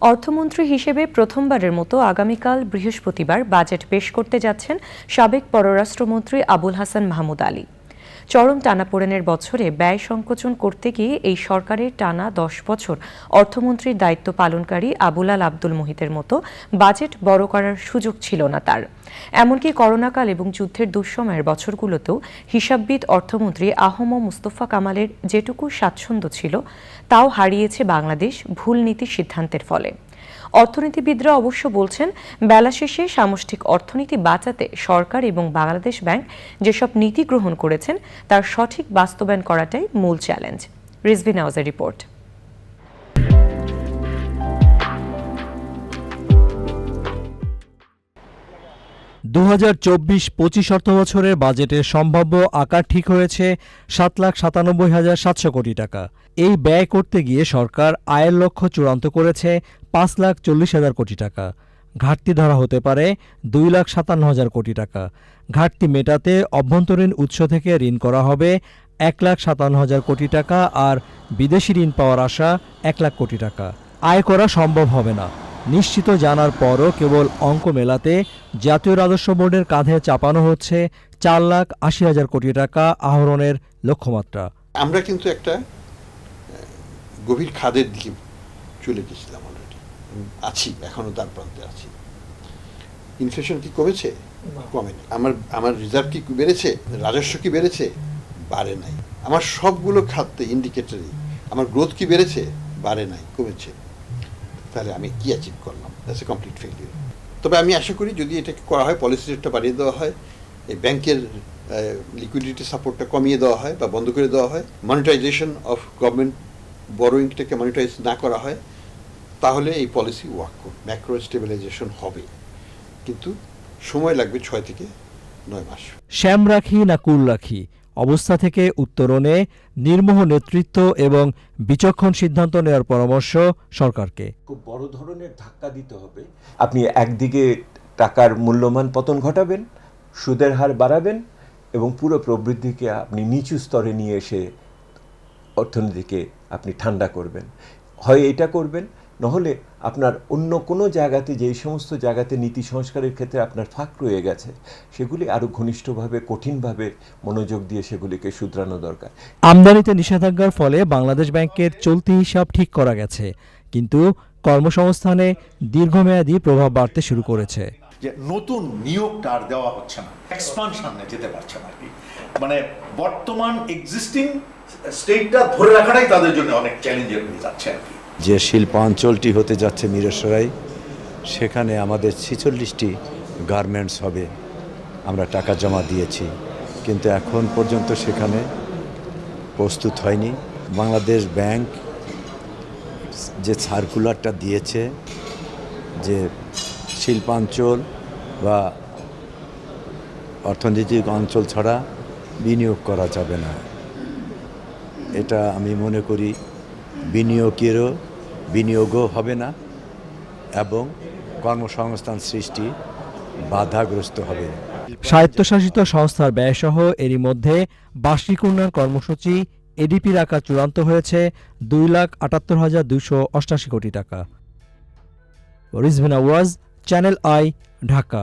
অর্থমন্ত্রী হিসেবে প্রথমবারের মতো আগামীকাল বৃহস্পতিবার বাজেট পেশ করতে যাচ্ছেন সাবেক পররাষ্ট্রমন্ত্রী আবুল হাসান মাহমুদ আলী। চরম টানাপোড়েনের বছরে ব্যয় সংকোচন করতে গিয়ে এই সরকারের টানা দশ বছর অর্থমন্ত্রীর দায়িত্ব পালনকারী আবুলাল আব্দুল মুহিতের মতো বাজেট বড় করার সুযোগ ছিল না তার। এমনকি করোনাকাল এবং যুদ্ধের দুঃসময়ের বছরগুলোতেও হিসাববিদ অর্থমন্ত্রী আহম মুস্তফা কামালের যেটুকু স্বাচ্ছন্দ্য ছিল, তাও হারিয়েছে বাংলাদেশ ভুল নীতি সিদ্ধান্তের ফলে। অর্থনীতিবিদরা অবশ্য বলছেন, বেলা শেষে সামষ্টিক অর্থনীতি বাঁচাতে সরকার এবং বাংলাদেশ ব্যাংক যেসব নীতি গ্রহণ করেছেন, তার সঠিক বাস্তবায়ন করাটাই মূল চ্যালেঞ্জ। রিজভি নাওজের রিপোর্ট। দু হাজার চব্বিশ পঁচিশ অর্থবছরের বাজেটের সম্ভাব্য আকার ঠিক হয়েছে সাত লাখ সাতানব্বই হাজার সাতশো কোটি টাকা। এই ব্যয় করতে গিয়ে সরকার আয়ের লক্ষ্য চূড়ান্ত করেছে পাঁচ লাখ চল্লিশ হাজার কোটি টাকা। ঘাটতি ধরা হতে পারে দুই লাখ সাতান্ন হাজার কোটি টাকা। ঘাটতি মেটাতে অভ্যন্তরীণ উৎস থেকে ঋণ করা হবে এক লাখ সাতান্ন হাজার কোটি টাকা আর বিদেশি ঋণ পাওয়ার আশা এক লাখ কোটি টাকা। আয় করা সম্ভব হবে না। নিশ্চিত জানার পরও কেবল অঙ্ক মেলাতে জাতীয় রাজস্ব বোর্ডের কাঁধে চাপানো হচ্ছে চার লাখ আশি হাজার কোটি টাকা আহরণের লক্ষ্যমাত্রা। আমরা কিন্তু একটা গভীর খাদের দিকে চলে গেছিলাম অলরেডি আছি এখনও তার প্রান্তে আছি। ইনফ্লেশন কি কমেছে? কমেনি। আমার আমার রিজার্ভ কি বেড়েছে? রাজস্ব কি বেড়েছে? বাড়ে নাই। আমার সবগুলো খাতে ইন্ডিকেটরই আমার গ্রোথ কি বেড়েছে? বাড়ে নাই কমেছে। তাহলে আমি কি অ্যাচিভ করলাম? দ্যাটস এ কমপ্লিট ফেলিয়ার তবে আমি আশা করি যদি এটাকে করা হয় পলিসি রেটটা বাড়িয়ে দেওয়া হয়, এই ব্যাংকের লিকুইডিটি সাপোর্টটা কমিয়ে দেওয়া হয় বা বন্ধ করে দেওয়া হয় মনিটাইজেশন অফ গভর্নমেন্ট বড়োয়িংটাকে মনিটাইজ না করা হয়, তাহলে এই পলিসি ওয়ার্ক করবে। ম্যাক্রো স্টেবিলাইজেশন হবে। কিন্তু সময় লাগবে ছয় থেকে নয় মাস। শ্যাম রাখি না কুল রাখি অবস্থা থেকে উত্তরণে নির্মোহ নেতৃত্ব এবং বিচক্ষণ সিদ্ধান্ত নেওয়ার পরামর্শ সরকারকে। খুব বড় ধরনের ধাক্কা দিতে হবে। আপনি একদিকে টাকার মূল্যমান পতন ঘটাবেন, সুদের হার বাড়াবেন এবং পুরো প্রবৃদ্ধিকে আপনি নিচু স্তরে নিয়ে এসে অর্থনীতিকে আপনি ঠান্ডা করবেন। হয় এটা করবেন নহলে আপনার অন্য কোনো জায়গাতে যেই সমস্ত জায়গাতে নীতি সংস্কারের ক্ষেত্রে আপনার ফাঁক রয়ে গেছে সেগুলি আরও ঘনিষ্ঠভাবে কঠিনভাবে মনোযোগ দিয়ে সেগুলিকে শুধরানো দরকার। আমদানিতে নিষেধাজ্ঞার ফলে বাংলাদেশ ব্যাংকের চলতি হিসাব ঠিক করা গেছে কিন্তু কর্মসংস্থানে দীর্ঘমেয়াদী প্রভাব বাড়তে শুরু করেছে। যে নতুন নিয়োগটা আর দেওয়া হচ্ছে না এক্সপানশনে যেতে পারছে না কি। মানে বর্তমান এক্সিস্টিং স্টেটটা ধরে রাখাটাই তাদের জন্য অনেক চ্যালেঞ্জের হয়ে যাচ্ছে আর কি। যে শিল্পাঞ্চলটি হতে যাচ্ছে মিরসরাই সেখানে আমাদের ছিচল্লিশটি গার্মেন্টস হবে। আমরা টাকা জমা দিয়েছি। কিন্তু এখন পর্যন্ত সেখানে প্রস্তুত হয়নি। বাংলাদেশ ব্যাংক যে সার্কুলারটা দিয়েছে, যে শিল্পাঞ্চল বা অর্থনৈতিক অঞ্চল ছাড়া বিনিয়োগ করা যাবে না। এটা আমি মনে করি বিনিয়োগেরও বিনিয়োগও হবে না এবং কর্মসংস্থান সৃষ্টি বাধাগ্রস্ত হবে। স্বায়ত্তশাসিত সংস্থার ব্যয়সহ এরই মধ্যে বার্ষিক উন্নয়ন কর্মসূচি এডিপি রাখা চূড়ান্ত হয়েছে দুই লাখ আটাত্তর হাজার দুইশো অষ্টাশি কোটি টাকা। ওয়াজ, চ্যানেল আই, ঢাকা।